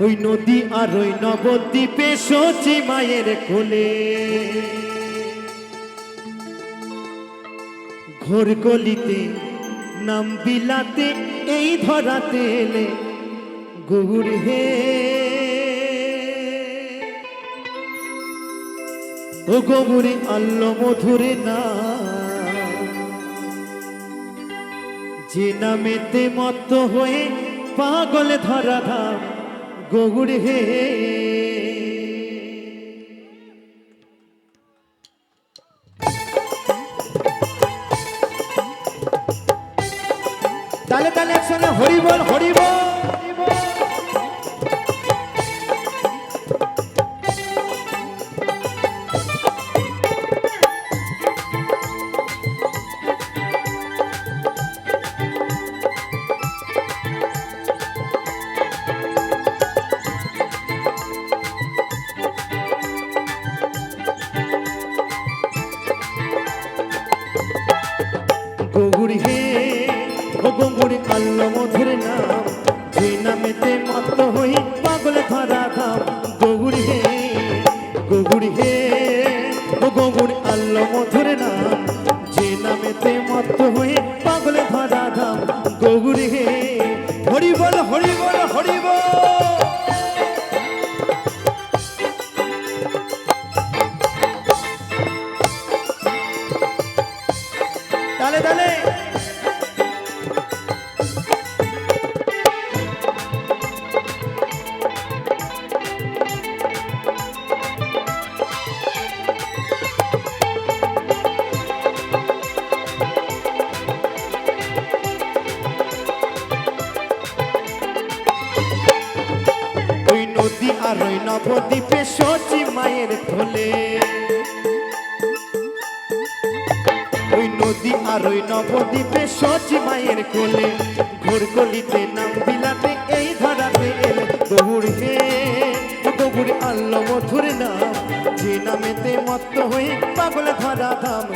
ওই নদী আর ওই নবদ্বীপে সচি মায়ের কোলে। ঘোর গলিতে নাম বিলাতে, এই ধরাতে এলে গৌর হে। ও গৌরে আল্ল মধুরে না। যে নামেতে মত হয়ে পাগল ধরা ধাম গৌর হে। তাহলে তালে একসঙ্গে হরি বল পাগল ধরা ধাম গগুড়ি হে গগুড়ি হে। ও গগুড়ি আল্লো মধুরে নাম। ওই নবদ্বীপে সচি মায়ের কোলে ওই নদী আর ওই নবদ্বীপে সচি মায়ের কোলে। ঘোর কলিতে নাম বিলাতে এই ধরাতে এলে গহুর হে গহুর আল্ল মধুর নাম, যে নামেতে মত্ত হয়ে পাগল ধরা ধাম।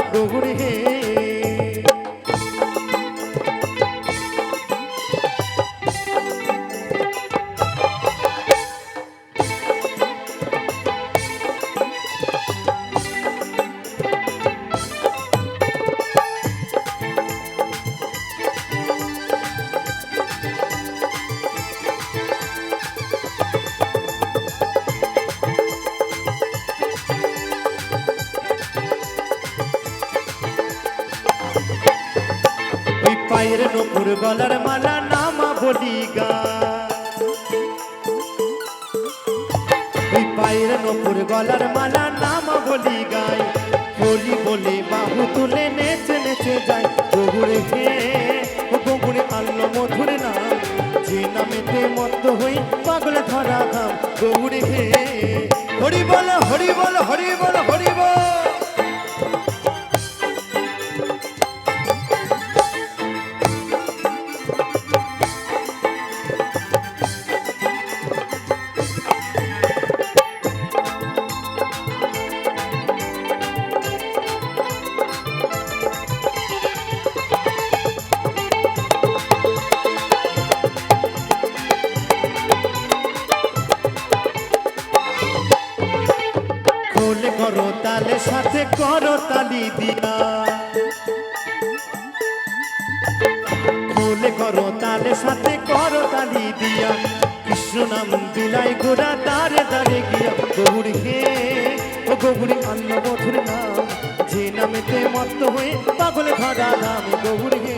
পায়ের নপুর গলার মালা নামা বলি গা। ওই পায়ের নপুর গলার মালা নামা বলি গায় বলি বলে বাহু তুলে নেচে নেচে যায়। হে ও গহুরে আল্ল মধুর নাম। যে নামেতে মত্ত হই পাগল ধরা ধাম গহুরে হে হরি বল হরি বল হরি বল খোলে করো তালে সাথে করো তালি দিয়া। খোলে করো তালে সাথে করো তালি দিয়া। কৃষ্ণ নাম বিলাই গোড়া দাঁড়ে দাঁড়ে গিয়া। গৌর হে ও গৌরী অন্ন মধুর নাম, যে নামেতে মত্ত হয়ে পাগলে ধরা নাম গৌর হে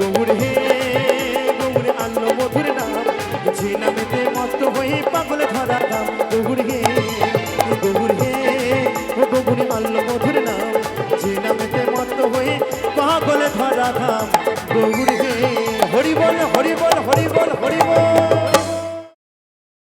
গৌর হে গৌর অন্ন মধুর নাম, যে নামেতে হয়ে গৌরী ধরা ধাম গৌর হরি বল হরি বল হরি বল